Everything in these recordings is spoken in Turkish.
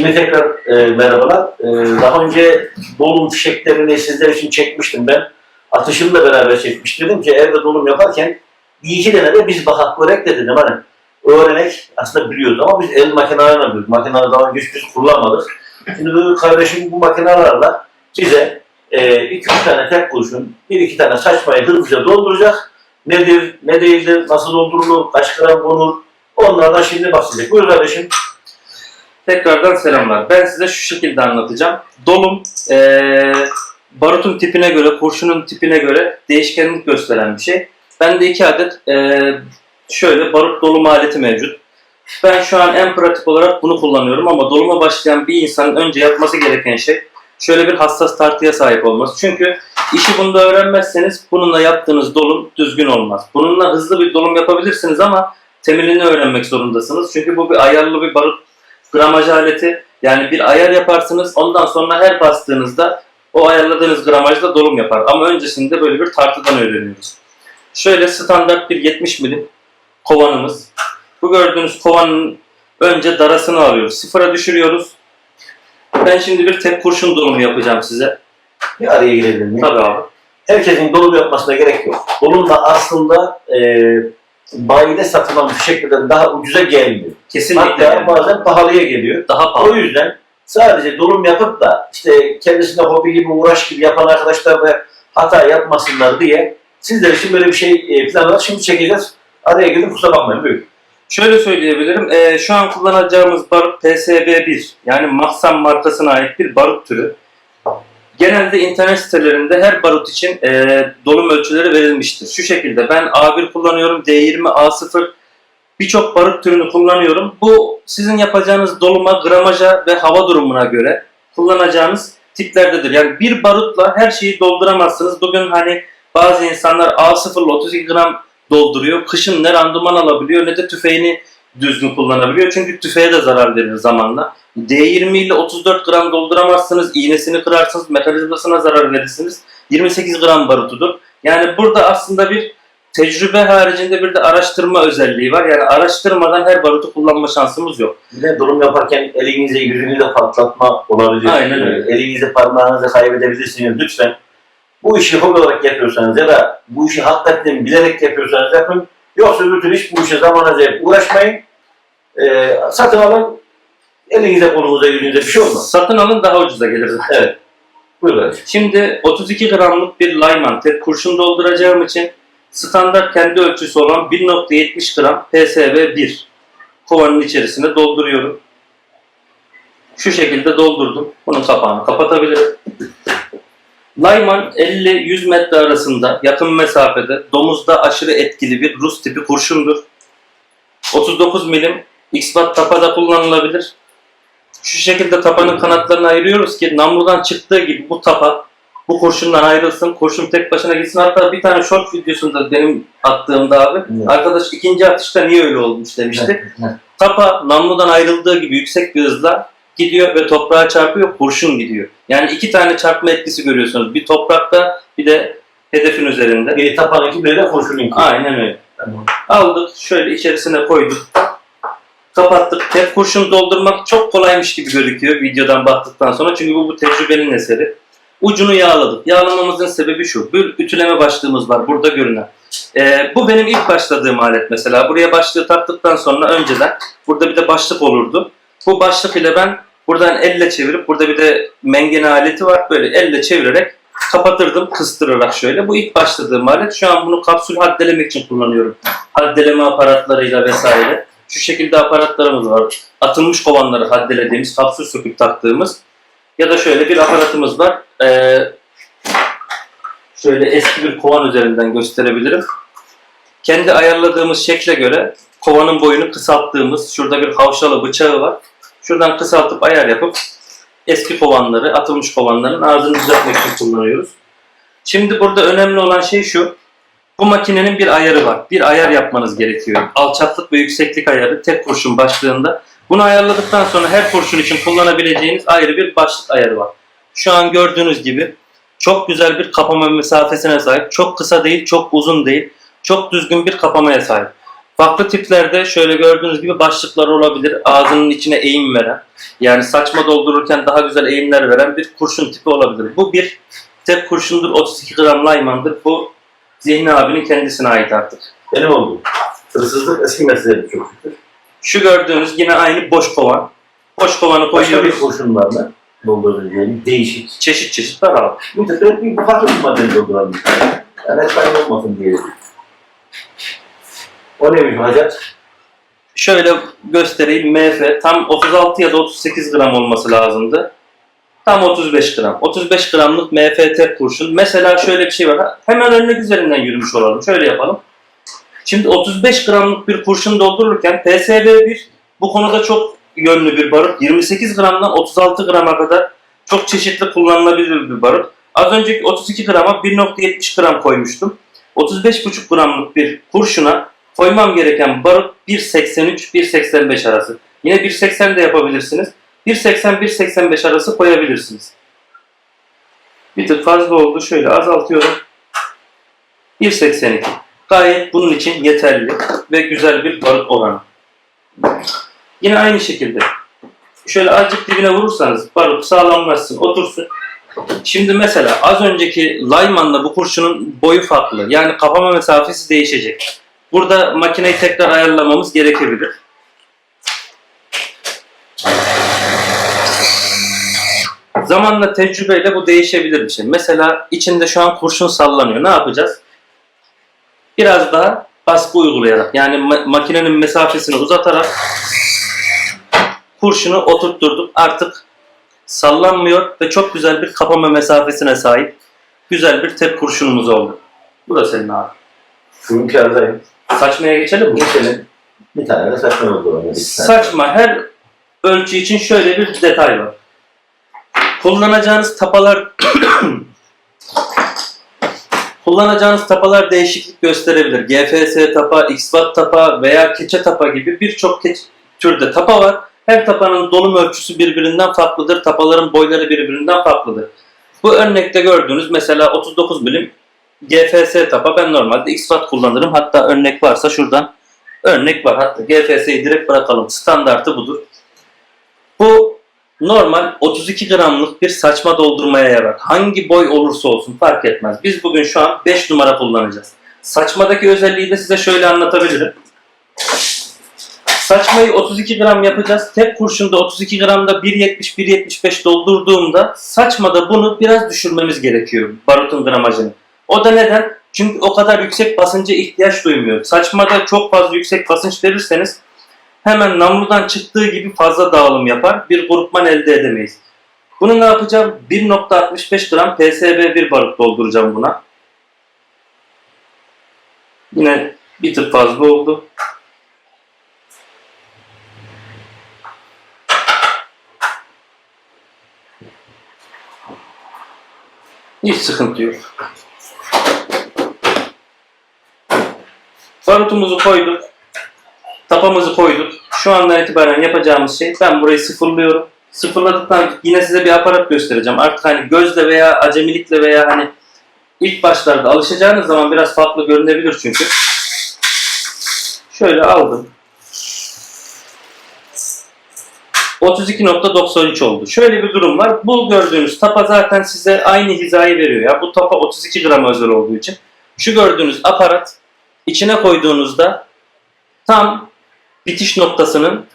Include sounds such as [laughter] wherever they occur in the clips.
Şimdi tekrar e, merhabalar. E, daha önce dolum fişeklerini sizler için çekmiştim ben. Atışımla beraber çekmiştim. Dedim ki evde dolum yaparken bir iki tane de biz bakak görek de dedim. Hani öğrenek aslında biliyoruz ama biz el makinelerine yapıyoruz. Makineleri daha önce hiç kullanmadık. Şimdi bu kardeşim bu makinelerle bize e, iki üç tane tek kurşun, bir iki tane saçmayı hızlıca dolduracak. Nedir, ne değildir, nasıl doldurulur, kaç gram konur, onlardan şimdi bahsedecek. Buyur kardeşim. Tekrardan selamlar. Ben size şu şekilde anlatacağım. Dolum eee, barutun tipine göre, kurşunun tipine göre değişkenlik gösteren bir şey. Bende iki adet eee, şöyle barut dolum aleti mevcut. Ben şu an en pratik olarak bunu kullanıyorum ama doluma başlayan bir insanın önce yapması gereken şey şöyle bir hassas tartıya sahip olması. Çünkü işi bunda öğrenmezseniz bununla yaptığınız dolum düzgün olmaz. Bununla hızlı bir dolum yapabilirsiniz ama temelini öğrenmek zorundasınız. Çünkü bu bir ayarlı bir barut gramaj aleti. Yani bir ayar yaparsınız. Ondan sonra her bastığınızda o ayarladığınız gramajda dolum yapar. Ama öncesinde böyle bir tartıdan öğreniyoruz. Şöyle standart bir 70 milim kovanımız. Bu gördüğünüz kovanın önce darasını alıyoruz. Sıfıra düşürüyoruz. Ben şimdi bir tek kurşun dolumu yapacağım size. Bir araya girebilir miyim? Tabii abi. Herkesin dolum yapmasına gerek yok. Dolum da aslında e, bayide satılan fişeklerden daha ucuza gelmiyor. Kesinlikle. Hatta yani. bazen pahalıya geliyor. Daha O pahalı. yüzden sadece dolum yapıp da işte kendisine hobi gibi uğraş gibi yapan arkadaşlar da hata yapmasınlar diye sizler için böyle bir şey e, planladık. Şimdi çekeceğiz. Araya girdim kusura bakmayın. Buyurun. Şöyle söyleyebilirim. Ee, şu an kullanacağımız barut PSB1 yani Maxam markasına ait bir barut türü. Genelde internet sitelerinde her barut için e, dolum ölçüleri verilmiştir. Şu şekilde ben A1 kullanıyorum, D20, A0 birçok barut türünü kullanıyorum. Bu sizin yapacağınız doluma, gramaja ve hava durumuna göre kullanacağınız tiplerdedir. Yani bir barutla her şeyi dolduramazsınız. Bugün hani bazı insanlar A0 ile 32 gram dolduruyor. Kışın ne randıman alabiliyor ne de tüfeğini düzgün kullanabiliyor. Çünkü tüfeğe de zarar verir zamanla. D20 ile 34 gram dolduramazsınız. iğnesini kırarsınız. Mekanizmasına zarar verirsiniz. 28 gram barutudur. Yani burada aslında bir tecrübe haricinde bir de araştırma özelliği var. Yani araştırmadan her barutu kullanma şansımız yok. Bir de dolum yaparken elinize yüzünüze patlatma olabilir. Aynen öyle. Elinize parmağınızı kaybedebilirsiniz. Lütfen bu işi hobi olarak yapıyorsanız ya da bu işi hakikaten bilerek yapıyorsanız yapın. Yoksa bütün iş bu işe zaman harcayıp uğraşmayın. Ee, satın alın. Elinize kolunuza yüzünüze bir şey olmaz. Satın alın daha ucuza gelir zaten. Evet. Buyur kardeşim. Şimdi 32 gramlık bir Lyman tek kurşun dolduracağım için standart kendi ölçüsü olan 1.70 gram PSV 1 kovanın içerisine dolduruyorum. Şu şekilde doldurdum. Bunun kapağını kapatabilirim. Lyman 50-100 metre arasında yakın mesafede domuzda aşırı etkili bir Rus tipi kurşundur. 39 milim X-Bat tapada kullanılabilir. Şu şekilde tapanın kanatlarını ayırıyoruz ki namludan çıktığı gibi bu tapa bu kurşundan ayrılsın. Kurşun tek başına gitsin. Hatta bir tane short videosunda benim attığımda abi Evet. arkadaş ikinci atışta niye öyle olmuş demişti. Tapa namludan ayrıldığı gibi yüksek bir hızla gidiyor ve toprağa çarpıyor, kurşun gidiyor. Yani iki tane çarpma etkisi görüyorsunuz. Bir toprakta bir de hedefin üzerinde. Biri tapanınki biri de kurşununki. Aynen öyle. Tamam. Aldık, şöyle içerisine koyduk. Kapattık. Tek kurşun doldurmak çok kolaymış gibi gözüküyor videodan baktıktan sonra. Çünkü bu, bu tecrübenin eseri. Ucunu yağladık. Yağlamamızın sebebi şu. Bir ütüleme başlığımız var burada görünen. Ee, bu benim ilk başladığım alet mesela. Buraya başlığı taktıktan sonra önceden burada bir de başlık olurdu. Bu başlık ile ben buradan elle çevirip burada bir de mengene aleti var. Böyle elle çevirerek kapatırdım kıstırarak şöyle. Bu ilk başladığım alet. Şu an bunu kapsül haddelemek için kullanıyorum. Haddeleme aparatlarıyla vesaire. Şu şekilde aparatlarımız var. Atılmış kovanları haddelediğimiz, kapsül söküp taktığımız. Ya da şöyle bir aparatımız var. Ee, şöyle eski bir kovan üzerinden gösterebilirim. Kendi ayarladığımız şekle göre kovanın boyunu kısalttığımız, şurada bir havşalı bıçağı var. Şuradan kısaltıp ayar yapıp eski kovanları, atılmış kovanların ağzını düzeltmek için kullanıyoruz. Şimdi burada önemli olan şey şu. Bu makinenin bir ayarı var. Bir ayar yapmanız gerekiyor. Alçaklık ve yükseklik ayarı tek kurşun başlığında. Bunu ayarladıktan sonra her kurşun için kullanabileceğiniz ayrı bir başlık ayarı var. Şu an gördüğünüz gibi çok güzel bir kapama mesafesine sahip. Çok kısa değil, çok uzun değil. Çok düzgün bir kapamaya sahip. Farklı tiplerde şöyle gördüğünüz gibi başlıklar olabilir. Ağzının içine eğim veren. Yani saçma doldururken daha güzel eğimler veren bir kurşun tipi olabilir. Bu bir tek kurşundur 32 gram laymandır. Bu Zihni abinin kendisine ait artık. Benim oldum. Hırsızlık eski mesleğim çok şükür. Şu gördüğünüz yine aynı boş kovan. Boş kovanı Başka bir koyuyoruz. kurşun var mı? Doldurabileceğim değişik. Çeşit çeşit var abi. De bir bir madde dolduralım. Yani hep olmasın diye. O neymiş Hacer? Şöyle göstereyim. MF tam 36 ya da 38 gram olması lazımdı. Tam 35 gram. 35 gramlık MFT kurşun. Mesela şöyle bir şey var. Hemen örnek üzerinden yürümüş olalım. Şöyle yapalım. Şimdi 35 gramlık bir kurşun doldururken PSB1 bu konuda çok yönlü bir barut. 28 gramdan 36 grama kadar çok çeşitli kullanılabilir bir barut. Az önceki 32 grama 1.70 gram koymuştum. 35,5 gramlık bir kurşuna koymam gereken barut 1.83-1.85 arası. Yine 1.80 de yapabilirsiniz. 1.80-1.85 arası koyabilirsiniz. Bir tık fazla oldu. Şöyle azaltıyorum. 1.82. Gayet bunun için yeterli ve güzel bir barut oranı. Yine aynı şekilde şöyle azıcık dibine vurursanız barut sağlamlaşsın, otursun. Şimdi mesela az önceki Lyman'la bu kurşunun boyu farklı. Yani kapama mesafesi değişecek. Burada makineyi tekrar ayarlamamız gerekebilir. Zamanla tecrübeyle bu değişebilir bir şey. Mesela içinde şu an kurşun sallanıyor. Ne yapacağız? Biraz daha baskı uygulayarak yani ma- makinenin mesafesini uzatarak kurşunu oturtturduk. Artık sallanmıyor ve çok güzel bir kapama mesafesine sahip güzel bir tek kurşunumuz oldu. Bu da senin abi. Hünkârdayım. Saçmaya geçelim mi? Geçelim. Bir tane de saçma oldu. Saçma her ölçü için şöyle bir detay var. Kullanacağınız tapalar [coughs] kullanacağınız tapalar değişiklik gösterebilir. GFS tapa, XWAT tapa veya keçe tapa gibi birçok türde tapa var. Her tapanın dolum ölçüsü birbirinden farklıdır. Tapaların boyları birbirinden farklıdır. Bu örnekte gördüğünüz mesela 39 milim GFS tapa. Ben normalde XWAT kullanırım. Hatta örnek varsa şuradan örnek var. Hatta GFS'yi direkt bırakalım. Standartı budur. Bu normal 32 gramlık bir saçma doldurmaya yarar. Hangi boy olursa olsun fark etmez. Biz bugün şu an 5 numara kullanacağız. Saçmadaki özelliği de size şöyle anlatabilirim. Saçmayı 32 gram yapacağız. Tek kurşunda 32 gramda 1.70-1.75 doldurduğumda saçmada bunu biraz düşürmemiz gerekiyor barutun gramajını. O da neden? Çünkü o kadar yüksek basınca ihtiyaç duymuyor. Saçmada çok fazla yüksek basınç verirseniz hemen namludan çıktığı gibi fazla dağılım yapar. Bir grupman elde edemeyiz. Bunu ne yapacağım? 1.65 gram PSB1 barut dolduracağım buna. Yine bir tık fazla oldu. Hiç sıkıntı yok. Barutumuzu koyduk. Tapamızı koyduk. Şu andan itibaren yapacağımız şey ben burayı sıfırlıyorum. Sıfırladıktan yine size bir aparat göstereceğim. Artık hani gözle veya acemilikle veya hani ilk başlarda alışacağınız zaman biraz farklı görünebilir çünkü. Şöyle aldım. 32.93 oldu. Şöyle bir durum var. Bu gördüğünüz tapa zaten size aynı hizayı veriyor. Ya bu tapa 32 gram özel olduğu için. Şu gördüğünüz aparat içine koyduğunuzda tam bitiş noktasının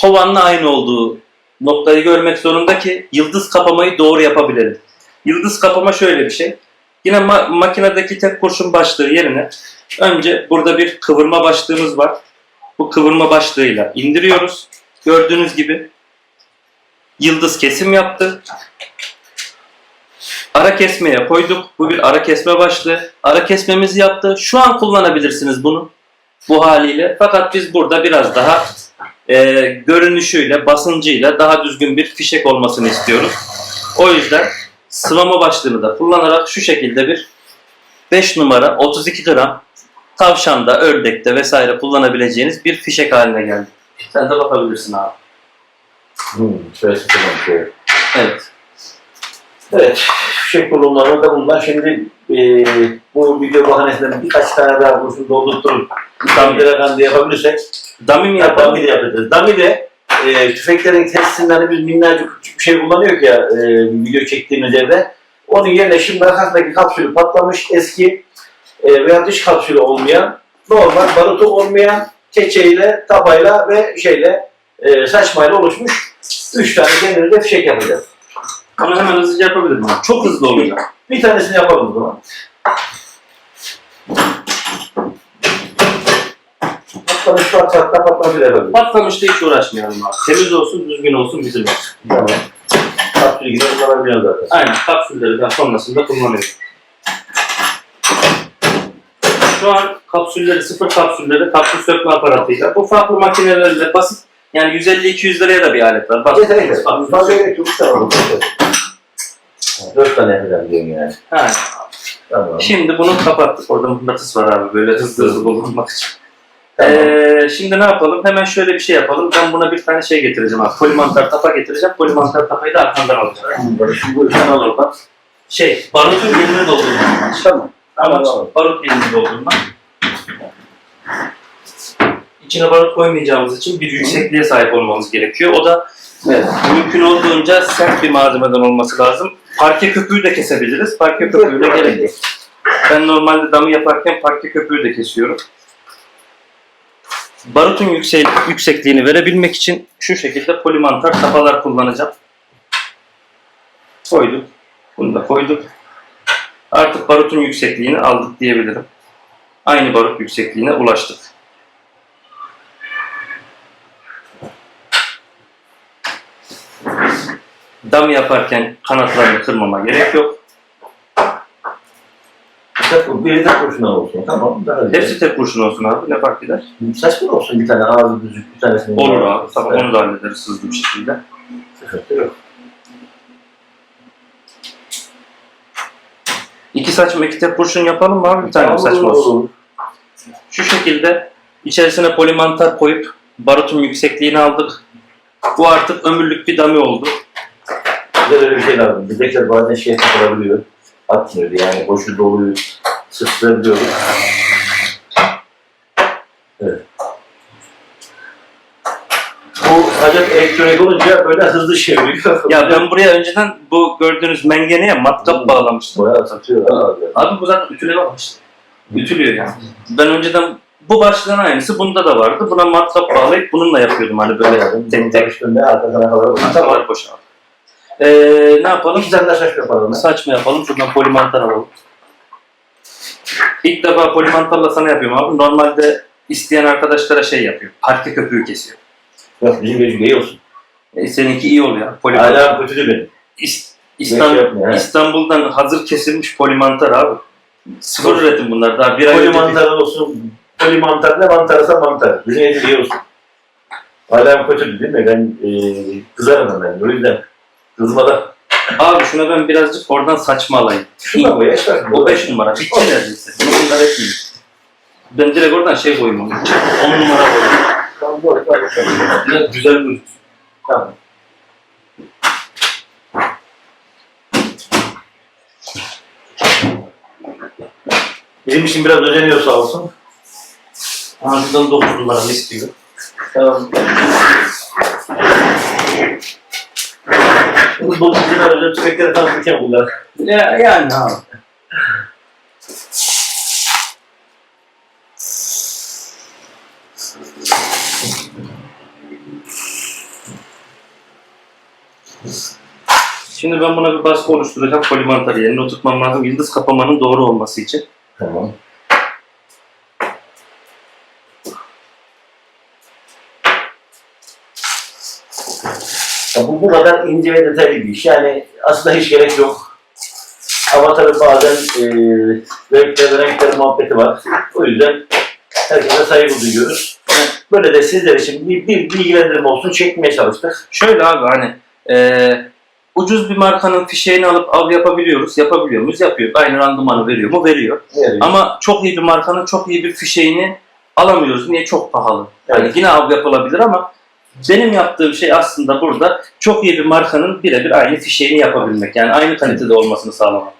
kovanla aynı olduğu noktayı görmek zorunda ki yıldız kapamayı doğru yapabilelim. Yıldız kapama şöyle bir şey. Yine ma- makinedeki tek kurşun başlığı yerine önce burada bir kıvırma başlığımız var. Bu kıvırma başlığıyla indiriyoruz. Gördüğünüz gibi yıldız kesim yaptı. Ara kesmeye koyduk. Bu bir ara kesme başlığı. Ara kesmemizi yaptı. Şu an kullanabilirsiniz bunu bu haliyle. Fakat biz burada biraz daha e, görünüşüyle, basıncıyla daha düzgün bir fişek olmasını istiyoruz. O yüzden sıvama başlığını da kullanarak şu şekilde bir 5 numara 32 gram tavşanda, ördekte vesaire kullanabileceğiniz bir fişek haline geldi. Sen de bakabilirsin abi. Hmm, şöyle. Evet. Evet, fişek kurulumlarına da bunlar. Şimdi e, bu video bahanesinden birkaç tane daha kurşun doldurtup Damire kandı yapabilirsek Dami mi ya yapalım? Dami de yapacağız. Dami de e, tüfeklerin testinden biz minnacık küçük bir şey kullanıyor ya e, video çektiğimiz yerde. Onun yerine şimdi arkasındaki kapsülü patlamış eski e, veya dış kapsülü olmayan normal barutu olmayan keçeyle, tabayla ve şeyle e, saçmayla oluşmuş üç tane kendine de fişek yapacağız. Onu hemen hızlıca yapabilirim. abi. Çok hızlı olacak. Bir tanesini yapalım o zaman. Patlamış var, çatla patlamış yapabiliriz. Patlamışta hiç uğraşmayalım abi. Temiz olsun, düzgün olsun, bizim olsun. Tamam. Kapsülü gibi kullanabiliyoruz zaten. Aynen kapsülleri ben sonrasında kullanıyorum. Şu an kapsülleri, sıfır kapsülleri kapsül sökme aparatıyla. Bu farklı makinelerle basit yani 150-200 liraya da bir alet var. Basit. Yeter yeter. Fazla gerek yok. Tamam. Dört tane yapacağım diyorum yani. Ha. Tamam. Şimdi bunu kapattık. Orada mıknatıs var abi böyle hızlı hızlı bulunmak için. Tamam. Ee, şimdi ne yapalım? Hemen şöyle bir şey yapalım. Ben buna bir tane şey getireceğim abi. Polimantar tapa getireceğim. Polimantar tapayı da arkandan alacağım. Sen al oradan. Şey, barutun yerini doldurma. Tamam. Amaç Tamam. barut yerini doldurma. İçine barut koymayacağımız için bir yüksekliğe sahip olmamız gerekiyor. O da Evet. mümkün olduğunca sert bir malzemeden olması lazım. Parke köpüğü de kesebiliriz. Parke köpüğü de [laughs] gerek yok. Ben normalde damı yaparken parke köpüğü de kesiyorum. Barutun yüksek, yüksekliğini verebilmek için şu şekilde polimantar kafalar kullanacağım. Koyduk. Bunu da koyduk. Artık barutun yüksekliğini aldık diyebilirim. Aynı barut yüksekliğine ulaştık. Dam yaparken kanatlarını kırmama gerek yok. Tek- Biri de kurşuna olsun. Tamam. Daha güzel. Hepsi tek kurşun olsun abi. Ne fark eder? Saçma olsun bir tane ağzı düzük bir tanesini. Olur abi. Tamam onu da hallederiz hızlı bir şekilde. Sıkıntı yok. İki saçma iki tek kurşun yapalım mı abi? Bir tane mi saçma olsun? Şu şekilde içerisine polimantar koyup barutun yüksekliğini aldık. Bu artık ömürlük bir dami oldu. Bize böyle bir şey lazım. Bizdekiler bazen şey takılabiliyor. Atmıyordu yani. Boşu doluyu sıktırabiliyordu. Evet. Bu acayip elektronik olunca böyle hızlı çeviriyor. [laughs] Ya ben buraya önceden bu gördüğünüz mengeneye matkap bağlamıştım. Bayağı satıyor abi. Abi bu zaten ütüleme başlı. Ütülüyor yani. Ben önceden bu başlığın aynısı bunda da vardı. Buna matkap bağlayıp bununla yapıyordum hani böyle tek tek. Üstünde arkasına kadar. Tamam. Ee, ne yapalım? İki tane de şaş yapalım. Saçma yapalım. Şuradan polimantar alalım. İlk defa polimantarla sana yapıyorum abi. Normalde isteyen arkadaşlara şey yapıyor. Parke köpüğü kesiyor. Yok bizim gözüm iyi olsun. E, seninki iyi oluyor. Polimantar. Hala kötü benim. İs- Şey. İstanbul'dan hazır kesilmiş polimantar abi. Sıfır üretim bunlar. Daha bir ay önce Polimantar olsun. Polimantar ne mantarsa mantar. Bizim gözüm iyi olsun. Hala kötü değil mi? Ben e, kızarım ben. O yüzden kızmadan. Abi şuna ben birazcık oradan saçma alayım. Şuna koy. Yaşlar. O 5 numara. Bitti neredeyse. Bunu bunlar etmeyeyim. Ben direkt oradan şey koyayım onu. 10 numara koyayım. Güzel gözüksün. Tamam. Bizim için biraz özeniyor sağ olsun. Aa, şuradan 9 numara istiyor. Tamam. Bu dokuzcular özel tüfekleri tanıtırken bunlar. Ya, yani abi. Şimdi ben buna bir baskı oluşturacağım polimantarı yerine oturtmam lazım yıldız kapamanın doğru olması için. Tamam. Ya bu bu kadar ince ve detaylı bir iş. Yani aslında hiç gerek yok. Ama tabii bazen e, renkler renkler muhabbeti var. O yüzden herkese saygı duyuyoruz. Böyle de sizler için bir, bir bilgilendirme olsun çekmeye çalıştık. Şöyle abi hani eee, ucuz bir markanın fişeğini alıp av yapabiliyoruz. Yapabiliyor muyuz? Yapıyor. Aynı randımanı veriyor mu? Veriyor. Yani, Ama çok iyi bir markanın çok iyi bir fişeğini alamıyoruz. Niye? Çok pahalı. Yani Evet. yine av yapılabilir ama Benim yaptığım şey aslında burada çok iyi bir markanın birebir aynı fişeğini yapabilmek. Yani aynı kalitede olmasını sağlamak.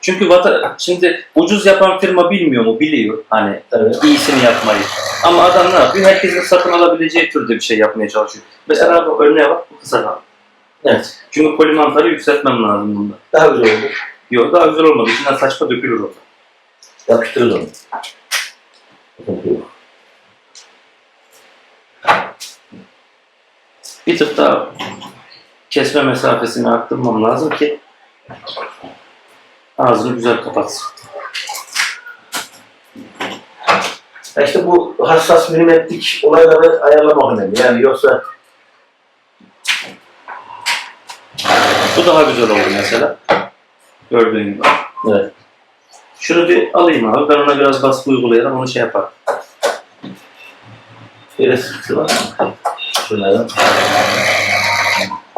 Çünkü vata, şimdi ucuz yapan firma bilmiyor mu? Biliyor. Hani Evet. iyisini yapmayı. Ama adam ne yapıyor? Herkesin satın alabileceği türde bir şey yapmaya çalışıyor. Mesela bu örneğe bak bu kısa kaldı. Evet. Çünkü kolimantarı yükseltmem lazım bunda. Daha güzel oldu. Yok daha güzel olmadı. İçinden saçma dökülür orada. Yapıştırırız onu. Yok. Bir tık daha kesme mesafesini arttırmam lazım ki ağzını güzel kapatsın. Ya işte bu hassas milimetrik olayları ayarlamak önemli. Yani yoksa Bu daha güzel oldu mesela. Gördüğün gibi. evet. Şunu bir alayım abi. Ben ona biraz baskı uygulayarak onu şey yaparım. Şöyle sıkıntı var. Şunlardan.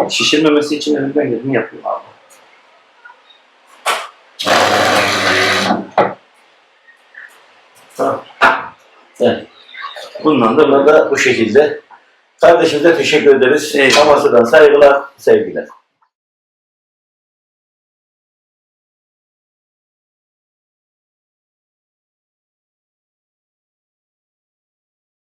Şişirmemesi için elimden geleni yapıyorum abi. Tamam. Evet. Bundan da Bunlar böyle da bu şekilde. Kardeşimize teşekkür ederiz. Amasya'dan saygılar, sevgiler.